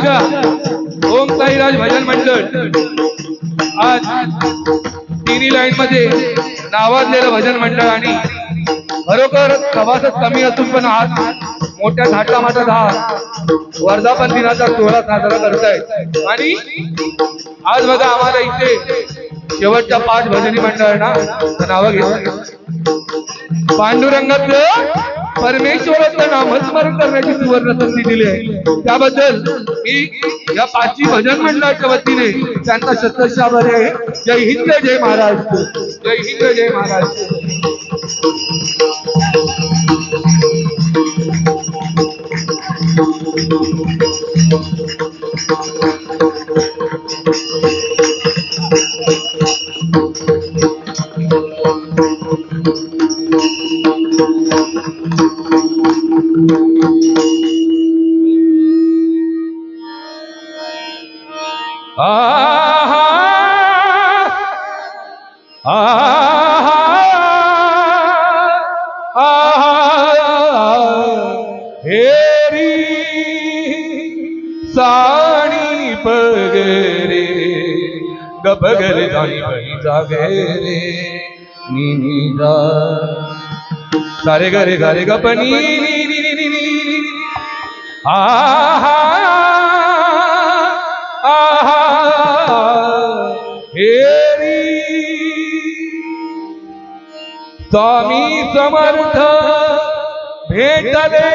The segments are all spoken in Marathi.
बघा. ओम साईराज भजन मंडळ. आज तिन्ही लाईन मध्ये नावाजलेलं भजन मंडळ आणि खरोखर सभासद कमी असून पण आज मोठ्या थाटा माटात हा वर्धापन दिनाचा सोहळा साजरा करतायत आणि आज बघा आम्हाला इथे शेवटच्या पाच भजनी मंडळांना नावं घेतलं. पांडुरंगातलं परमेश्वराचं नामस्मरण करण्याची सुवर्ण संधी दिली आहे. त्याबद्दल मी या पाचवी भजन मंडळाच्या वतीने त्यांचा शतशावर आहे. जय हिंद जय महाराष्ट्र जय हिंद जय महाराष्ट्र गप घरे जाणी बळी जागे रे नी नी जा. सारे गरे गरे गप नी नी नी नी नी नी आ हा आ हा हे री. स्वामी समर्थ भेट दे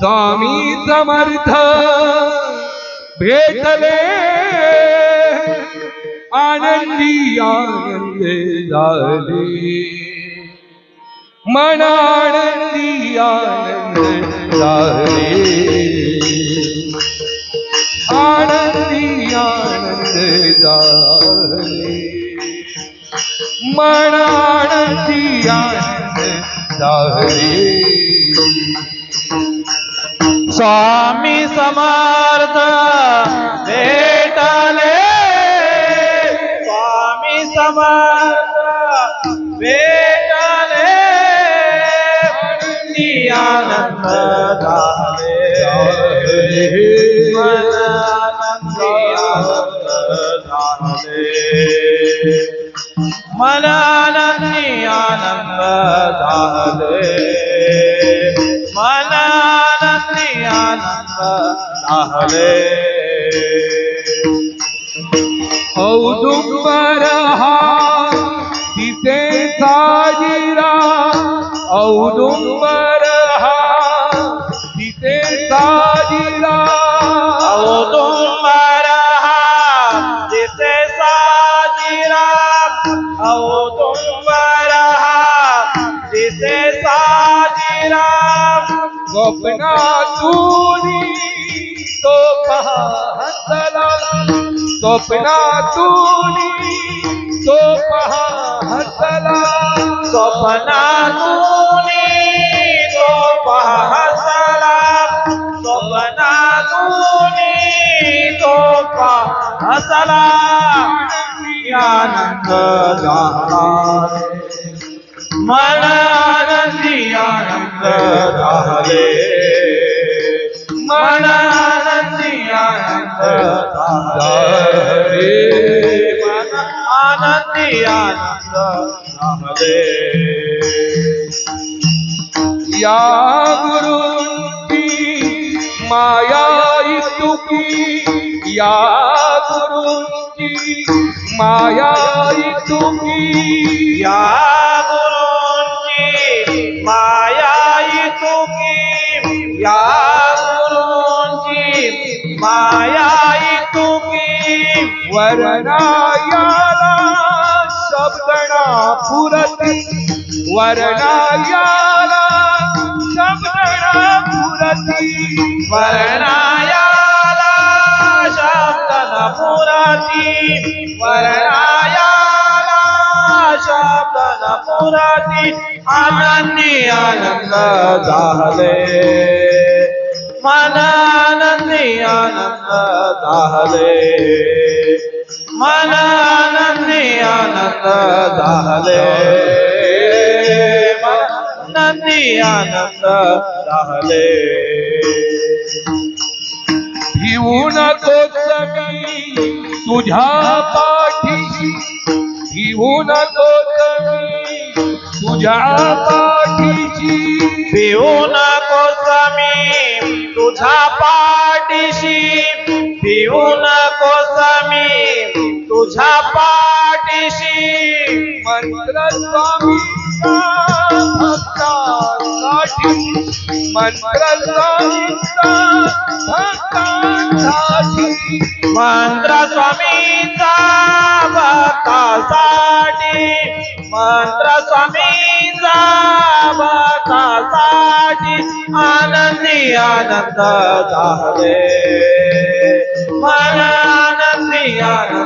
स्वामी समर्थ भेटले आनंदी आनंद झाले मनानंदी आनंद झाले आनंदी आनंद झाले मनानंदी आनंद झाले स्वामी समर्थ भेटले स्वामी समर्थ भेटले आनंदी औदुंबर हा तिथे साजिरा औदुंबर हा जिथे साजिरा औदुंबर हा जिथे साजिरा स्वप्नातूनी तो हसला. स्वप्नातूनी तो स्वप्नातूनी तो हसला स्वप्नातूनी तो हसला आनंद झाला. मन आनंदी आनंद झाले. मन आनंदी आनंद झाले. आनंदी आनंद या गुरुंची माया इतुकी या गुरुंची माया इतुकी। या गुरूंची माया तुकी या गुरूंची माया तुकी वर्णायाला शब्दना पुरती वर्णायाला शब्दना पुरती। वरणायाला शब्द न पुराती। वर्णायाला शब्द आनंदी आनंद झाले मन आनंदी आनंद झाले मन आनंद झाले. नंदी आनंद झाले. घेऊन तो सगळी तुझ्या पाठी. घेऊन तो जगी तुझ्या पाठीशी. घेऊन तो समी तुझ्या पाठीशी. घेऊन तो समी तुझ्या पाठीशी मंत्र स्वामी मंत्र स्वामी मंत्र स्वामीचा भक्तासाठी. मंत्र स्वामीचा भक्तासाठी. आनंदी आनंद झाले. मन आनंदी आनंद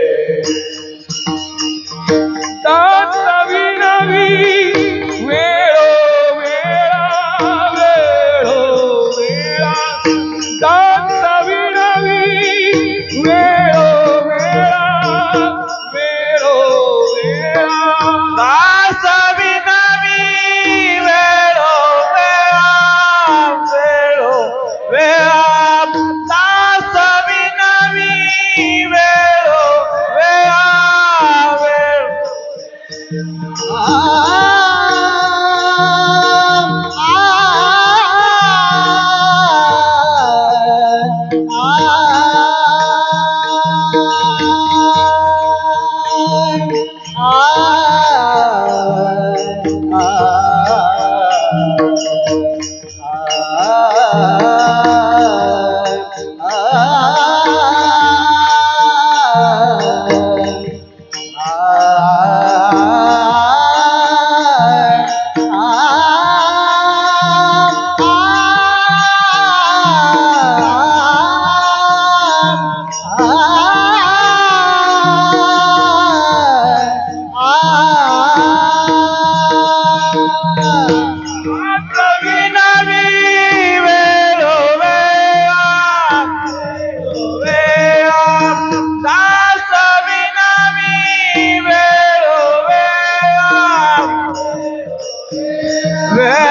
वेळ there.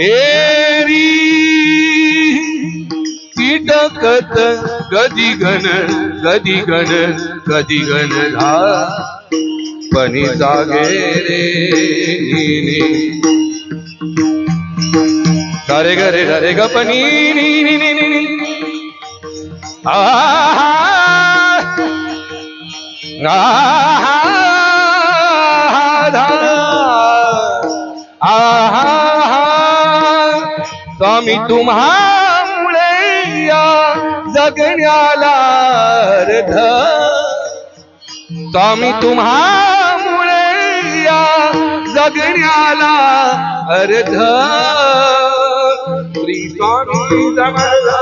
हेरी कीटकत कधी गण कधी गण कधी गण पणी जागे रे ग रे रे ग पनी आ. स्वामी तुम्हामुळे या जगण्याला अर्ध. स्वामी तुम्हामुळे या जगण्याला अर्ध. श्री स्वामी समर्थ.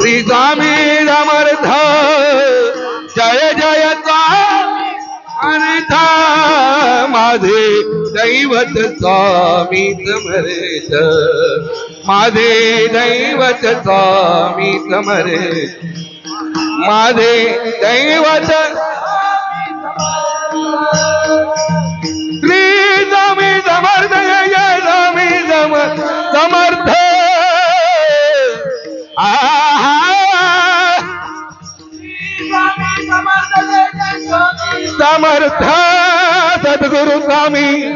श्री स्वामी समर्थ जय जय अर्थ माझे दैवत स्वामी समर्थ. माझे दैवत स्वामी समरे. माझे दैवत श्री स्वामी समर्थ जय स्वामी समर्थ. आहा. समर्थ सद्गुरु स्वामी.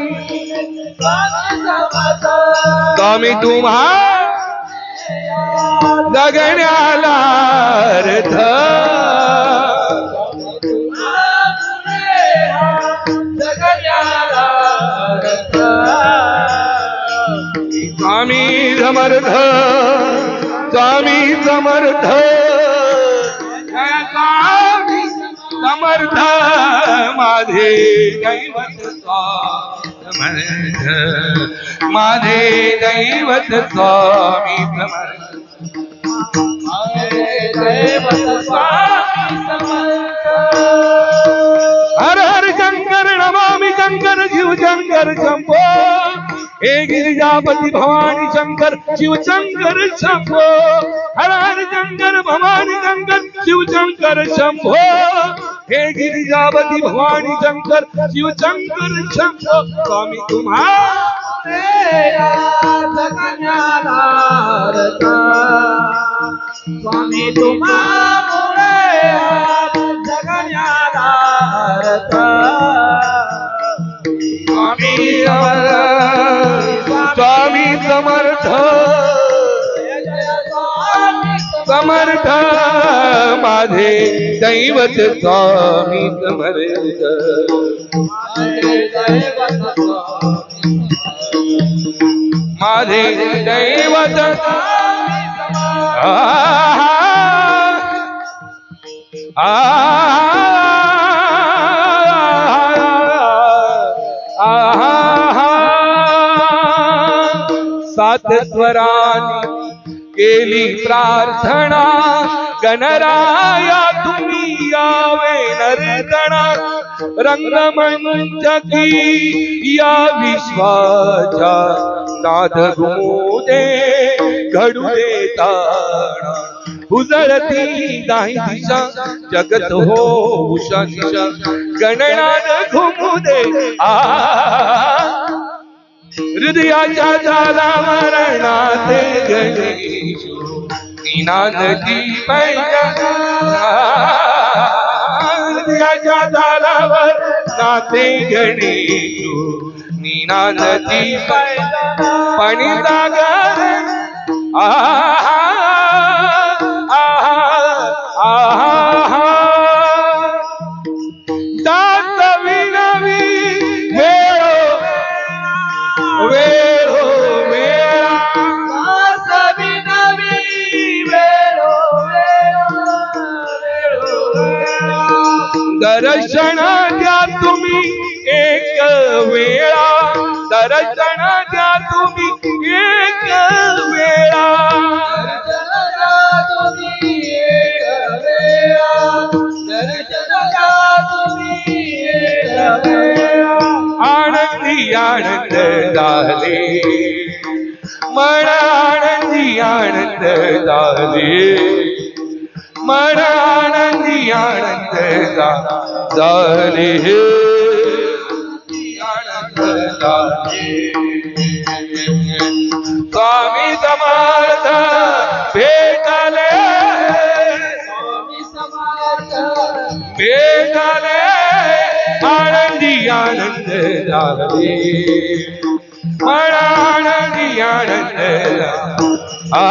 स्वामी तुम्हा जगण्याला अर्थ. स्वामी समर्थ स्वामी समर्थ. समर्थ माझे दैवत समर्थ। माझे दैवत स्वामी हर हर शंकर नमामि शंकर शिव शंकर शंभो। हे गिरिजापति भवानी शंकर शिव शंकर शंभो। हर हर शंकर भवानी शंकर शिव शंकर शंभो। हे गिरिजापति भवानी शंकर शिव शंकर शंभो स्वामी तुम्हा स्वामी तुम्हामुळे जगण्याला अर्थ. स्वामी स्वामी समर्थ जय जय स्वामी समर्थ माझे दैवत स्वामी समर्थ माझे दैवत आहा, सात स्वरानी केली प्रार्थना गणराया तुम्ही यावे नर्तना रंगमंच की या विश्वाच्या नाद घुमू घडू देता उजळती नाही दिशा जगत हो उषा निशा गणनान घुमू दे आ. हृदयाच्या झाला मरणाचे गणेश. निनादती पैया हृदयाच्या झालावर नाते गणेश. निनादती पाणी जागर आहा दर्शन द्या तुम्ही एक वेळा. दर्शन द्या तुम्ही एक वेळा. आनंदी आनंद झाले. मन आनंदी आनंद झाले. मन தானே स्वामी समर्थ भेटले भेटले आनंदी आनंद लागले आनंदी आनंद आ